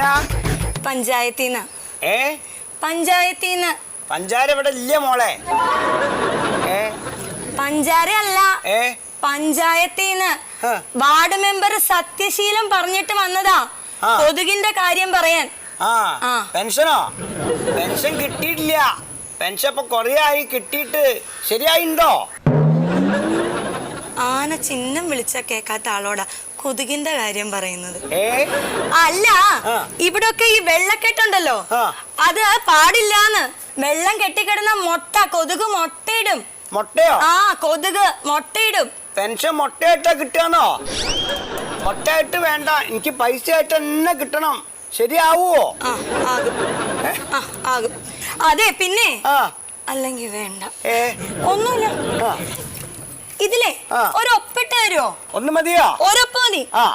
ആരാ? പഞ്ചായത്തിന്ന്. ഏ? പഞ്ചായത്തിന്ന്. പഞ്ചാര ഇവിടെ ഇല്ല മോളെ. ഏ? പഞ്ചാര അല്ല. ഏ? പഞ്ചായത്തിന്ന്. വാർഡ് മെമ്പർ സത്യശീലം പറഞ്ഞിട്ട് വന്നതാ. കൊതുകിന്റെ കാര്യം പറയാൻ. ആ. പെൻഷനോ? പെൻഷൻ കിട്ടിയിട്ടില്ല. പെൻഷൻ ഇപ്പൊ കൊറേ ആയി കിട്ടിയിട്ട് ശരിയായിണ്ടോ? ആന ചിഹ്നം വിളിച്ച കേക്കാത്ത ആളോടാ. കൊതുകിന്റെ കാര്യം പറയുന്നത്. അല്ല. ഇവിടൊക്കെ ഈ വെള്ളക്കെട്ടുണ്ടല്ലോ. അത് പാടില്ലാന്ന്. വെള്ളം കെട്ടിക്കിടന്ന മുട്ട കൊതുക് മുട്ടയിടും. മുട്ടയോ? ആ കൊതുക് മുട്ടയിടും. പെൻഷൻ മുട്ടയായിട്ടാ കിട്ടുകയാണോ മുട്ടയായിട്ട് വേണ്ട. എനിക്ക് പൈസ ആയിട്ട് തന്നെ കിട്ടണം ശരിയാവുമോ ആകും. അതെ പിന്നെ അല്ലെങ്കിൽ വേണ്ട. ഒന്നുമില്ല. ഇതിലെ ആ. തരുമോ ഒന്ന് മതിയോ? ഒരു മതി ആ.